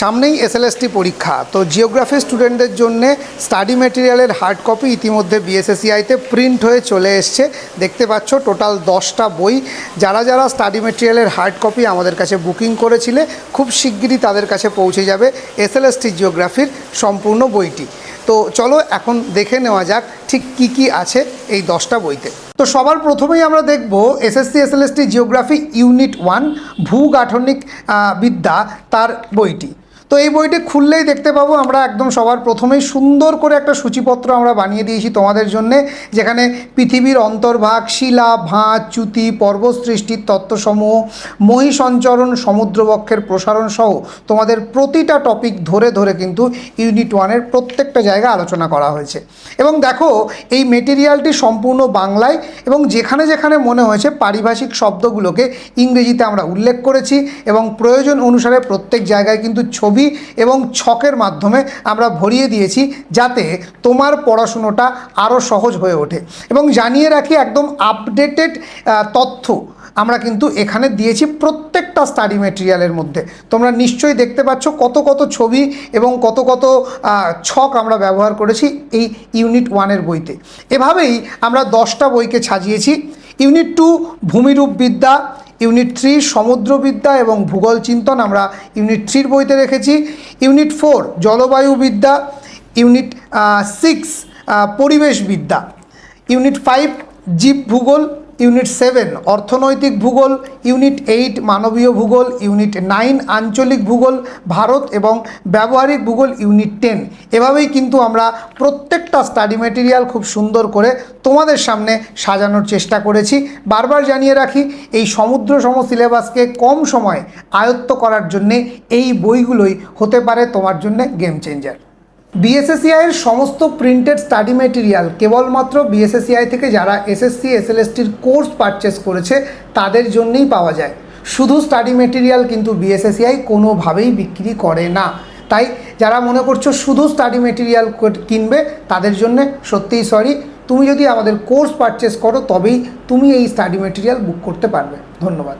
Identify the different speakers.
Speaker 1: সামনেই এসএলএসটি পরীক্ষা। তো জিওগ্রাফি স্টুডেন্টদের জন্যে স্টাডি মেটেরিয়ালের হার্ড কপি ইতিমধ্যে বিএসএসিআইতে প্রিন্ট হয়ে চলে এসছে। দেখতে পাচ্ছ টোটাল দশটা বই। যারা যারা স্টাডি মেটেরিয়ালের হার্ড কপি আমাদের কাছে বুকিং করেছিলে, খুব শিগগিরই তাদের কাছে পৌঁছে যাবে এসএলএসটি জিওগ্রাফির সম্পূর্ণ বইটি। তো চলো এখন দেখে নেওয়া যাক ঠিক কি কি আছে এই দশটা বইতে। তো সবার প্রথমেই আমরা দেখব SSC SLST geography unit one ভূগাঠনিক বিদ্যা তার বইটি। তো এই বইটি খুললেই দেখতে পাবো, আমরা একদম সবার প্রথমেই সুন্দর করে একটা সূচিপত্র আমরা বানিয়ে দিয়েছি তোমাদের জন্যে, যেখানে পৃথিবীর অন্তর্ভাগ, শিলা, ভাঁজ, চ্যুতি পর্বত সৃষ্টির তত্ত্বসমূহ মহী সঞ্চরণ সমুদ্রবক্ষের প্রসারণ সহ তোমাদের প্রতিটা টপিক ধরে ধরে কিন্তু ইউনিট ওয়ানের প্রত্যেকটা জায়গা আলোচনা করা হয়েছে। এবং দেখো, এই মেটেরিয়ালটি সম্পূর্ণ বাংলায় এবং যেখানে যেখানে মনে হয়েছে পারিভাষিক শব্দগুলোকে ইংরেজিতে আমরা উল্লেখ করেছি এবং প্রয়োজন অনুসারে প্রত্যেক জায়গায় কিন্তু ছবি এবং ছকের মাধ্যমে আমরা ভরিয়ে দিয়েছি যাতে তোমার পড়াশুনোটা আরও সহজ হয়ে ওঠে। এবং জানিয়ে রাখি একদম আপডেটেড তথ্য আমরা কিন্তু এখানে দিয়েছি প্রত্যেকটা স্টাডি মেটেরিয়ালের মধ্যে। তোমরা নিশ্চয়ই দেখতে পাচ্ছ কত কত ছবি এবং কত কত ছক আমরা ব্যবহার করেছি এই ইউনিট ওয়ানের বইতে। এভাবেই আমরা দশটা বইকে সাজিয়েছি। ইউনিট টু ভূমিরূপ বিদ্যা ইউনিট থ্রি সমুদ্রবিদ্যা এবং ভূগোল চিন্তন আমরা ইউনিট থ্রির বইতে রেখেছি। ইউনিট ফোর জলবায়ুবিদ্যা, ইউনিট সিক্স পরিবেশবিদ্যা। ইউনিট ফাইভ জীব ভূগোল ইউনিট সেভেন, অর্থনৈতিক ভূগোল, ইউনিট এইট, মানবীয় ভূগোল, ইউনিট নাইন, আঞ্চলিক ভূগোল, ভারত এবং ব্যবহারিক ভূগোল, ইউনিট টেন। এভাবেই কিন্তু আমরা প্রত্যেকটা স্টাডি মেটেরিয়াল খুব সুন্দর করে তোমাদের সামনে সাজানোর চেষ্টা করেছি। বারবার জানিয়ে রাখি, এই সমুদ্র সম সিলেবাসকে কম সময়ে আয়ত্ত করার জন্যে এই বইগুলোই হতে পারে তোমার জন্য গেম চেঞ্জার বিএসএসিআইয়ের সমস্ত প্রিন্টেড স্টাডি মেটেরিয়াল কেবলমাত্র বিএসএসিআই থেকে যারা এসএসসি এসএলএসটির কোর্স পারচেস করেছে, তাদের জন্যেই পাওয়া যায়। শুধু স্টাডি মেটেরিয়াল কিন্তু বিএসএসিআই কোনোভাবেই বিক্রি করে না। তাই যারা মনে করছ শুধু স্টাডি মেটেরিয়াল কিনবে, তাদের জন্য সত্যিই সরি তুমি যদি আমাদের কোর্স পারচেস করো, তবেই তুমি এই স্টাডি মেটেরিয়াল বুক করতে পারবে। ধন্যবাদ।